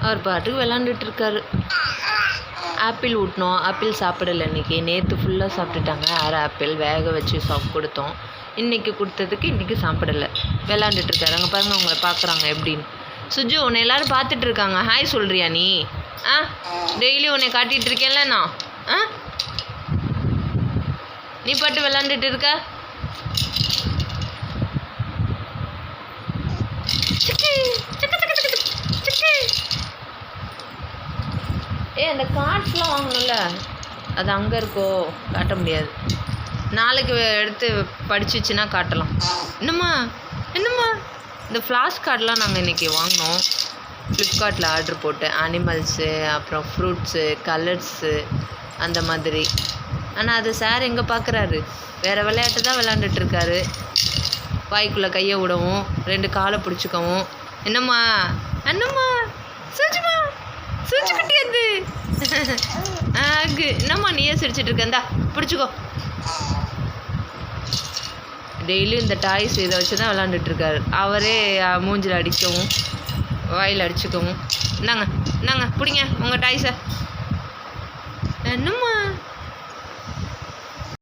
அவர் பாட்டுக்கு விளாண்டுட்டுருக்காரு apple ஊட்டினோம். Apple சாப்பிடலை இன்னைக்கு. நேற்று ஃபுல்லாக சாப்பிட்டுட்டாங்க. அரை ஆப்பிள் வேக வச்சு சாப் கொடுத்தோம். இன்றைக்கி கொடுத்ததுக்கு இன்றைக்கி சாப்பிடல. விளாண்டுட்ருக்காரு. அங்கே பாருங்கள் உங்களை பார்க்குறாங்க எப்படின்னு. சுஜு உன்னை எல்லோரும் பார்த்துட்ருக்காங்க. ஹாய் சொல்கிறியா நீ? ஆ? டெய்லி உன்னை காட்டிகிட்டு இருக்கேன்ல நான். ஆ? நீ பாட்டு விளாண்டுட்டு இருக்க சிக்கு, சிக்கு, சிக்கு, சிக்கு. ஏ அந்த கார்ட்ஸ்லாம் வாங்கணும்ல. அது அங்கே இருக்கோ காட்ட முடியாது. நாளைக்கு எடுத்து படிச்சிச்சுன்னா காட்டலாம். என்னம்மா? என்னம்மா? இந்த ஃப்ளாஷ் கார்டெலாம் நாங்கள் இன்றைக்கி வாங்கினோம். ஃப்ளிப்கார்ட்டில் ஆர்டர் போட்டு அனிமல்ஸு அப்புறம் ஃப்ரூட்ஸு கலர்ஸு அந்த மாதிரி. ஆனால் அது சார் எங்கே பார்க்குறாரு வேறு விளையாட்டு தான் விளாண்டுட்ருக்காரு வாய்க்குள்ளே கையை விடவும் ரெண்டு காலை பிடிச்சிக்கவும். என்னம்மா? என்னம்மா? சூச்சுமா ஆகு என்னம்மா நீயே சிரிச்சிட்டு இருக்க? பிடிச்சிக்கோ. டெய்லியும் இந்த டாய்ஸ் இதை வச்சு தான் விளாண்டுட்டுருக்காரு. அவரே மூஞ்சில் அடிக்கவும் வாயில் அடிச்சுக்கவும். இந்தாங்க இந்தாங்க பிடிங்க உங்கள் டாய்ஸை. என்னம்மா?